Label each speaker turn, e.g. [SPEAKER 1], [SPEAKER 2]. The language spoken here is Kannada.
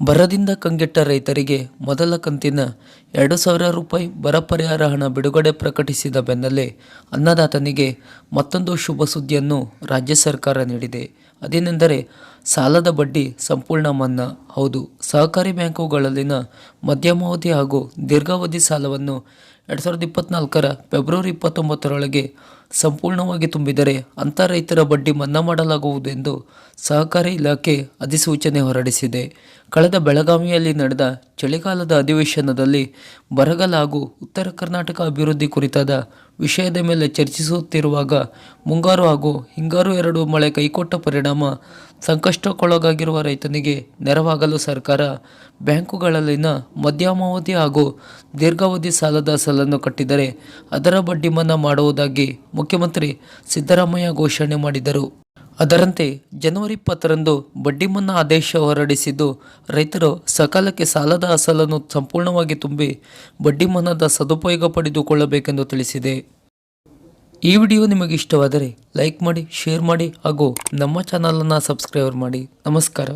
[SPEAKER 1] ಬರದಿಂದ ಕಂಗೆಟ್ಟ ರೈತರಿಗೆ ಮೊದಲ ಕಂತಿನ ಎರಡು ಸಾವಿರ ರೂಪಾಯಿ ಬರ ಪರಿಹಾರ ಹಣ ಬಿಡುಗಡೆ ಪ್ರಕಟಿಸಿದ ಬೆನ್ನಲ್ಲೇ ಅನ್ನದಾತನಿಗೆ ಮತ್ತೊಂದು ಶುಭ ಸುದ್ದಿಯನ್ನು ರಾಜ್ಯ ಸರ್ಕಾರ ನೀಡಿದೆ. ಅದೇನೆಂದರೆ ಸಾಲದ ಬಡ್ಡಿ ಸಂಪೂರ್ಣ ಮನ್ನಾ. ಹೌದು, ಸಹಕಾರಿ ಬ್ಯಾಂಕುಗಳಲ್ಲಿನ ಮಧ್ಯಮಾವಧಿ ಹಾಗೂ ದೀರ್ಘಾವಧಿ ಸಾಲವನ್ನು ಎರಡು ಸಾವಿರದ ಇಪ್ಪತ್ನಾಲ್ಕರ ಫೆಬ್ರವರಿ ಇಪ್ಪತ್ತೊಂಬತ್ತರೊಳಗೆ ಸಂಪೂರ್ಣವಾಗಿ ತುಂಬಿದರೆ ಅಂಥ ರೈತರ ಬಡ್ಡಿ ಮನ್ನಾ ಮಾಡಲಾಗುವುದೆಂದು ಸಹಕಾರಿ ಇಲಾಖೆ ಅಧಿಸೂಚನೆ ಹೊರಡಿಸಿದೆ. ಕಳೆದ ಬೆಳಗಾವಿಯಲ್ಲಿ ನಡೆದ ಚಳಿಗಾಲದ ಅಧಿವೇಶನದಲ್ಲಿ ಬರಗಾಲ ಹಾಗೂ ಉತ್ತರ ಕರ್ನಾಟಕ ಅಭಿವೃದ್ಧಿ ಕುರಿತಾದ ವಿಷಯದ ಮೇಲೆ ಚರ್ಚಿಸುತ್ತಿರುವಾಗ ಮುಂಗಾರು ಹಾಗೂ ಹಿಂಗಾರು ಎರಡು ಮಳೆ ಕೈಕೊಟ್ಟ ಪರಿಣಾಮ ಸಂಕಷ್ಟಕ್ಕೊಳಗಾಗಿರುವ ರೈತನಿಗೆ ನೆರವಾಗಲು ಸರ್ಕಾರ ಬ್ಯಾಂಕುಗಳಲ್ಲಿನ ಮಧ್ಯಮಾವಧಿ ಹಾಗೂ ದೀರ್ಘಾವಧಿ ಸಾಲದ ಸಾಲನ್ನು ಕಟ್ಟಿದರೆ ಅದರ ಬಡ್ಡಿ ಮನ್ನಾ ಮಾಡುವುದಾಗಿ ಮುಖ್ಯಮಂತ್ರಿ ಸಿದ್ದರಾಮಯ್ಯ ಘೋಷಣೆ ಮಾಡಿದರು. ಅದರಂತೆ ಜನವರಿ ಇಪ್ಪತ್ತರಂದು ಬಡ್ಡಿ ಮನ್ನಾ ಆದೇಶ ಹೊರಡಿಸಿದ್ದು, ರೈತರು ಸಕಾಲಕ್ಕೆ ಸಾಲದ ಅಸಲನ್ನು ಸಂಪೂರ್ಣವಾಗಿ ತುಂಬಿ ಬಡ್ಡಿ ಮನ್ನಾದ ಸದುಪಯೋಗ ಪಡೆದುಕೊಳ್ಳಬೇಕೆಂದು ತಿಳಿಸಿದೆ. ಈ ವಿಡಿಯೋ ನಿಮಗೆ ಇಷ್ಟವಾದರೆ ಲೈಕ್ ಮಾಡಿ, ಶೇರ್ ಮಾಡಿ ಹಾಗೂ ನಮ್ಮ ಚಾನಲನ್ನು ಸಬ್ಸ್ಕ್ರೈಬರ್ ಮಾಡಿ. ನಮಸ್ಕಾರ.